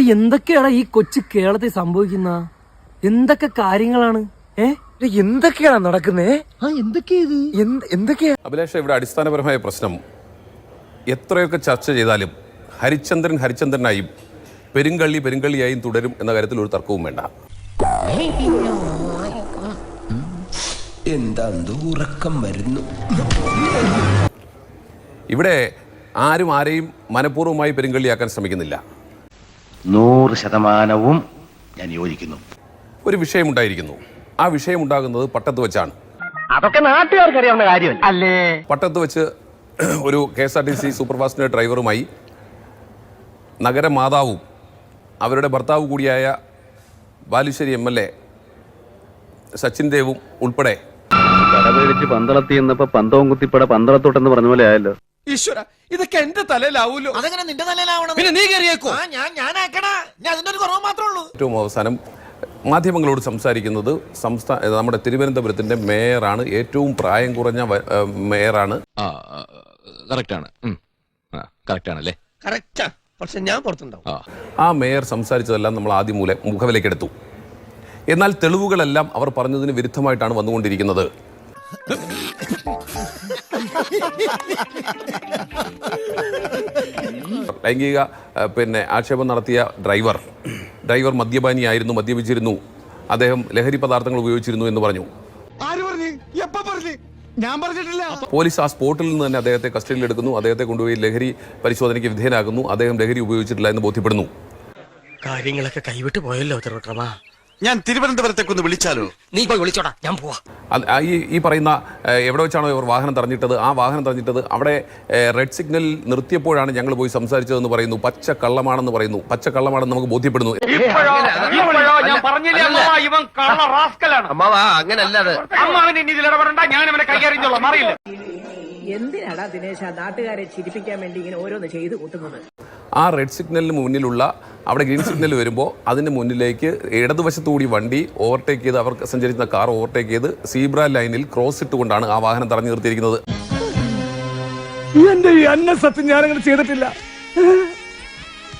എന്തൊക്കെയാണ് ഈ കൊച്ചു കേരളത്തിൽ സംഭവിക്കുന്ന? എന്തൊക്കെ കാര്യങ്ങളാണ്? ഏ? എന്തൊക്കെയാണ് നടക്കുന്നേ? ആ എന്തൊക്കെയാ അഭിലാഷ ഇവിടെ അടിസ്ഥാനപരമായ പ്രശ്നം. എത്രയൊക്കെ ചർച്ച ചെയ്താലും ഹരിചന്ദ്രൻ ഹരിചന്ദ്രനായും പെരുങ്കള്ളി പെരുങ്കള്ളിയായും തുടരും എന്ന കാര്യത്തിൽ ഒരു തർക്കവും വേണ്ട. എന്താ ഉറക്കം വരുന്നു. ഇവിടെ ആരും ആരെയും മനഃപൂർവമായി പെരുങ്കള്ളിയാക്കാൻ ശ്രമിക്കുന്നില്ല. നൂറ് ശതമാനവും ഞാൻ യോജിക്കുന്നു. ഒരു വിഷയമുണ്ടായിരിക്കുന്നു. ആ വിഷയമുണ്ടാകുന്നത് പട്ടത്ത് വെച്ചാണ്. അതൊക്കെ നാട്ടുകാർക്ക് അറിയാവുന്ന കാര്യം. അല്ലേ? പട്ടത്ത് വെച്ച് ഒരു K S R T C സൂപ്പർഫാസ്റ്റിന്റെ ഡ്രൈവറുമായി നഗരമാതാവും അവരുടെ ഭർത്താവ് കൂടിയായ Balussery M L A Sachin ദേവും ഉൾപ്പെടെ കടപേടിച്ച് പന്തളത്തി എന്നപ്പോ പന്തവും കുത്തിപ്പട പന്തളത്തോട്ടെന്ന് പറഞ്ഞ പോലെ ആയല്ലോ. ഈശ്വര ഇതൊക്കെ എന്റെ തലയിലാവൂലോ? അതെങ്ങനെ നിന്റെ തലയിലാവണം? പിന്നെ നീ കയറിയേക്കോ? ആ ഞാൻ അതിന്റെ ഒരു കുറവ് മാത്രമേ ഉള്ളൂ. ഏറ്റവും അവസാനം മാധ്യമങ്ങളോട് സംസാരിക്കുന്നത് സംസ്ഥാന നമ്മുടെ തിരുവനന്തപുരത്തിന്റെ മേയറാണ്. ഏറ്റവും പ്രായം കുറഞ്ഞ മേയറാണ്. കറക്റ്റാണ്. കറക്റ്റാണല്ലേ? കറക്റ്റാ. പക്ഷെ ഞാൻ പുറത്തുണ്ടാവും. ആ. മേയർ സംസാരിച്ചതെല്ലാം നമ്മൾ ആദ്യം മൂലം മുഖവിലേക്കെടുത്തു എന്നാൽ തെളിവുകളെല്ലാം അവർ പറഞ്ഞതിന് വിരുദ്ധമായിട്ടാണ് വന്നുകൊണ്ടിരിക്കുന്നത്. ലൈംഗിക പിന്നെ ആക്ഷേപം നടത്തിയ ഡ്രൈവർ. ഡ്രൈവർ മദ്യപാനിയായിരുന്നു മദ്യപിച്ചിരുന്നു. അദ്ദേഹം ലഹരി പദാർത്ഥങ്ങൾ ഉപയോഗിച്ചിരുന്നു എന്ന് പറഞ്ഞു. ആര് പറഞ്ഞു? എപ്പ പറഞ്ഞു? ഞാൻ പറഞ്ഞിട്ടില്ല. പോലീസ് ആ സ്പോട്ടിൽ നിന്ന് തന്നെ അദ്ദേഹത്തെ കസ്റ്റഡിയിൽ എടുക്കുന്നു. അദ്ദേഹത്തെ കൊണ്ടുപോയി ലഹരി പരിശോധനയ്ക്ക് വിധേയനാകുന്നു അദ്ദേഹം ലഹരി ഉപയോഗിച്ചിട്ടില്ല എന്ന് ബോധ്യപ്പെടുന്നു. കാര്യങ്ങളൊക്കെ കൈവിട്ട് പോയല്ലോ തിരുവട്ടമാ ഞാൻ തിരുവനന്തപുരത്തേക്ക് ഒന്ന് വിളിച്ചാലോ? നീ പോയി വിളിച്ചോടാ ഞാൻ പോവാ. ഈ ഈ പറയുന്ന എവിടെ വെച്ചാണോ ഇവർ വാഹനം തറഞ്ഞിട്ടത് ആ വാഹനം തറഞ്ഞിട്ടത് അവിടെ റെഡ് സിഗ്നൽ നിർത്തിയപ്പോഴാണ് ഞങ്ങൾ പോയി സംസാരിച്ചതെന്ന് പറയുന്നു. പച്ച കള്ളമാണെന്ന് പറയുന്നു. പച്ച കള്ളമാണെന്ന് നമുക്ക് ബോധ്യപ്പെടുന്നു. ഞാൻ പറഞ്ഞില്ലേ അമ്മാവ ഇവൻ കള്ള റാസ്കലാണ്. അമ്മാവാ അങ്ങനല്ല അത് അമ്മാവൻ ഇനി ഞാൻ അവനെ കൈകാര്യം അറിയില്ല എന്തിനാടാ ദിനേശ നാട്ടുകാരെ ചിരിപ്പിക്കാൻ വേണ്ടി ഇങ്ങനെ ഓരോന്ന് ചെയ്തു കൂട്ടുന്നത്? ആ റെഡ് സിഗ്നലിന് മുന്നിലുള്ള അവിടെ ഗ്രീൻ സിഗ്നൽ വരുമ്പോൾ അതിന് മുന്നിലേക്ക് ഇടതുവശത്തുകൂടി വണ്ടി ഓവർടേക്ക് ചെയ്ത് അവർ സഞ്ചരിക്കുന്ന കാർ ഓവർടേക്ക് ചെയ്ത് സീബ്ര ലൈനിൽ ക്രോസ് ഇട്ടുകൊണ്ടാണ് ആ വാഹനം തടഞ്ഞു നിർത്തിയിരിക്കുന്നത്. എന്റെ ഈ അന്ന സത്യം ഞാനങ്ങനെ ചെയ്തിട്ടില്ല.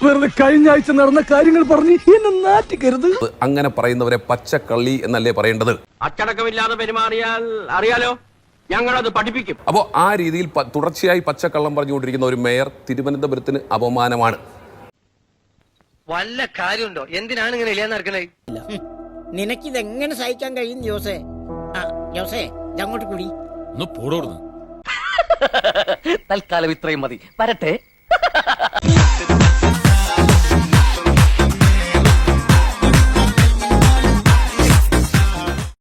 വെറുതെ കഴിഞ്ഞ ആഴ്ച നടന്ന കാര്യങ്ങൾ പറഞ്ഞ് എന്നെ നാറ്റിക്കരുത്. അങ്ങനെ പറയുന്നവരെ പച്ചക്കള്ളി എന്നല്ലേ പറയേണ്ടത്. അച്ചടക്കമില്ലാതെ പെരുമാറിയാൽ അറിയാലോ ഞങ്ങളത് പഠിപ്പിക്കും. അപ്പോൾ ആ രീതിയിൽ തുടർച്ചയായി പച്ചക്കള്ളം പറഞ്ഞുകൊണ്ടിരിക്കുന്ന ഒരു മേയർ തിരുവനന്തപുരത്തിന് അപമാനമാണ്. വല്ല കാര്യമുണ്ടോ? എന്തിനാണ് ഇങ്ങനെ ഇല്ലാന്ന് നടക്കണേ? നിനക്കിതെങ്ങനെ സഹിക്കാൻ കഴിയും ജോസേ? ആ ജോസേ ഇതങ്ങോട്ട് കൂടി. ഒന്ന് പോടോർന്ന് തൽക്കാലം ഇത്രയും മതി. വരട്ടെ.